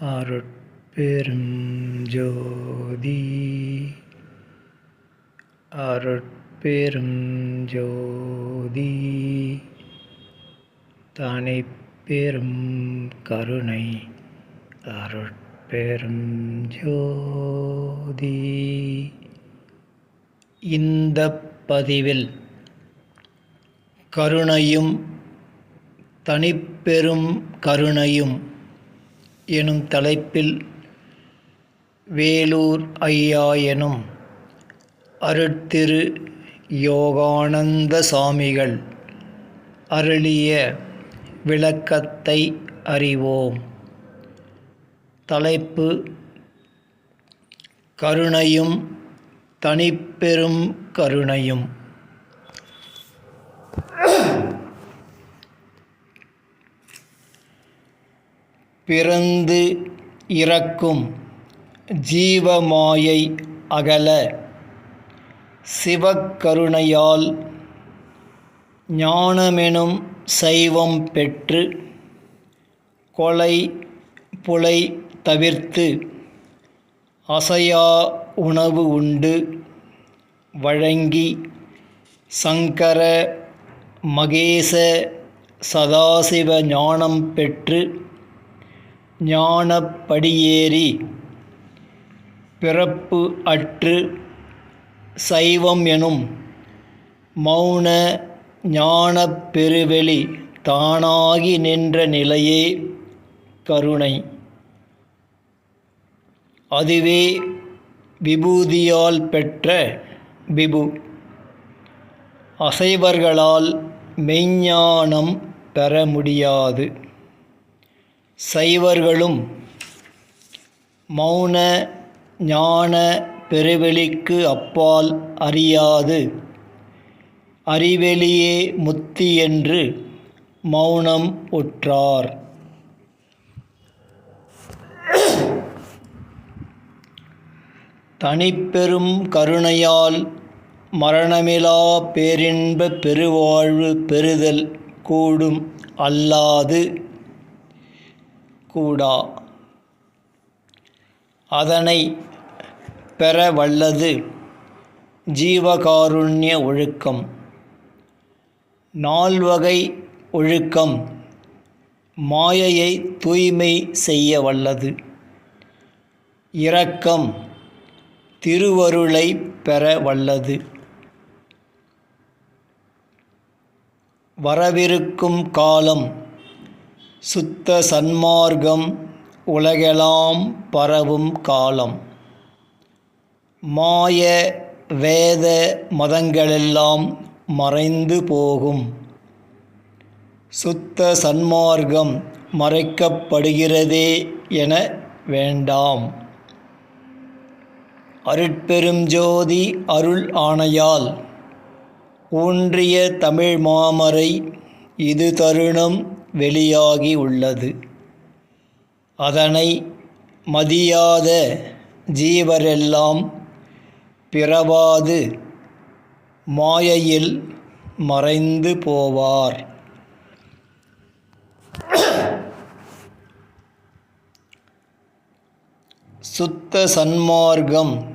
அருட்பெரும் ஜோதி அருட்பெரும் ஜோதி தனிப்பெரும் கருணை. அருட்பெரும் ஜோதி இந்த பதிவில் கருணையும் தனிப்பெரும் கருணையும் எனும் தலைப்பில் வேலூர் ஐயா எனும் அருட்திரு யோகானந்த சாமிகள் அருளிய விளக்கத்தை அறிவோம். தலைப்பு கருணையும் தனிப்பெரும் கருணையும். பிறந்து இறக்கும் ஜீவமாயை அகல சிவக்கருணையால் ஞானமெனும் சைவம் பெற்று கொலை புலை தவிர்த்து அசையா உணவு உண்டு வழங்கி சங்கர மகேச சதாசிவ ஞானம் பெற்று ஞானப்படியேறி பிறப்பு அற்று சைவம் எனும் மௌன ஞானப் பெருவெளி தானாகி நின்ற நிலையே கருணை. அதுவே விபூதியால் பெற்ற விபு. அசைவர்களால் மெய்ஞானம் பெற முடியாது. சைவர்களும் மௌன ஞான பெருவெளிக்கு அப்பால் அறியாது. அறிவெளியே முத்தி என்று மௌனம் உற்றார் தனிப்பெரும் கருணையால் மரணமிலா பேரின்ப பெருவாழ்வு பெறுதல் கூடும் அல்லாது கூடா. அதனை பெற வல்லது ஜீவகாருண்ய ஒழுக்கம். நால்வகை ஒழுக்கம் மாயையை தூய்மை செய்ய வல்லது. இரக்கம் திருவருளை பெற வல்லது. வரவிருக்கும் காலம் சுத்த சன்மார்க்கம் உலகெலாம் பரவும் காலம். மாய வேத மதங்களெல்லாம் மறைந்து போகும். சுத்த சன்மார்க்கம் மறைக்கப்படுகிறதே என வேண்டாம். அருட்பெரும் ஜோதி அருள் ஆணையால் ஊன்றிய தமிழ் மாமரை இது தருணம் வெளியாகி உள்ளது. அதனை மதியாத ஜீவரெல்லாம் பிறவாது மாயையில் மறைந்து போவார். சுத்த சன்மார்க்கம்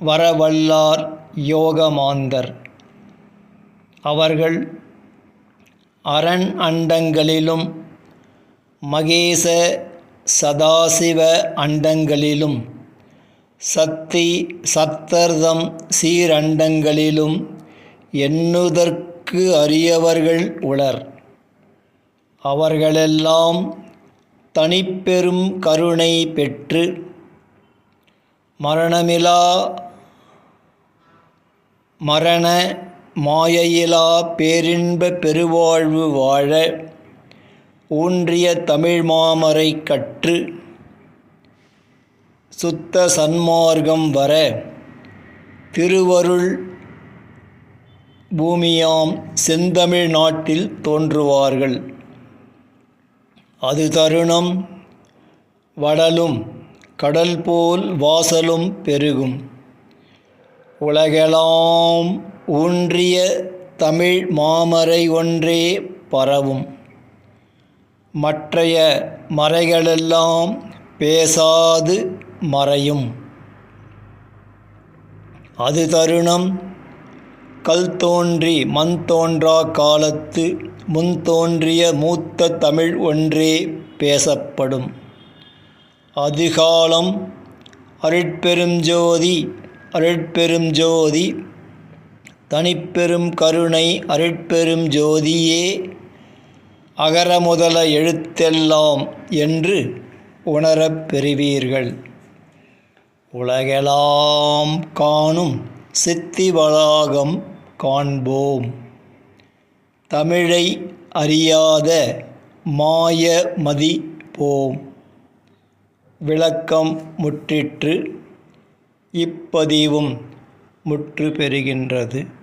வரவல்லார் யோகமாந்தர். அவர்கள் அரண் அண்டங்களிலும் மகேச சதாசிவ அண்டங்களிலும் சக்தி சத்தர்தம் சீரண்டங்களிலும் எண்ணுதற்கு அரியவர்கள் உளர். அவர்களெல்லாம் தனிப்பெரும் கருணை பெற்று மரணமிலா மரண மாயையிலா பேரின்ப பெருவாழ்வு வாழ ஊன்றிய தமிழ் மாமரை கற்று சுத்த சன்மார்க்கம் வர திருவருள் பூமியாம் செந்தமிழ் நாட்டில் தோன்றுவார்கள். அது தருணம் வடலும் கடல் போல் வாசலும் பெருகும். உலகெலாம் ஊன்றிய தமிழ் மாமறை ஒன்றே பரவும். மற்றைய மறைகளெல்லாம் பேசாது மறையும். அது தருணம் கல் தோன்றி மண் தோன்றா காலத்து முன் தோன்றிய மூத்த தமிழ் ஒன்றே பேசப்படும். அதிகாலம் அருட்பெரும் ஜோதி அருட்பெரும் ஜோதி தனிப்பெரும் கருணை அருட்பெரும் ஜோதியே அகர முதல எழுத்தெல்லாம் என்று உணரப் பெறுவீர்கள். உலகெலாம் காணும் சித்தி வளாகம் காண்போம். தமிழை அறியாத மாய மதி போம். விளக்கம் முற்றிற்று இப்பதிவும் முற்று பெறுகின்றது.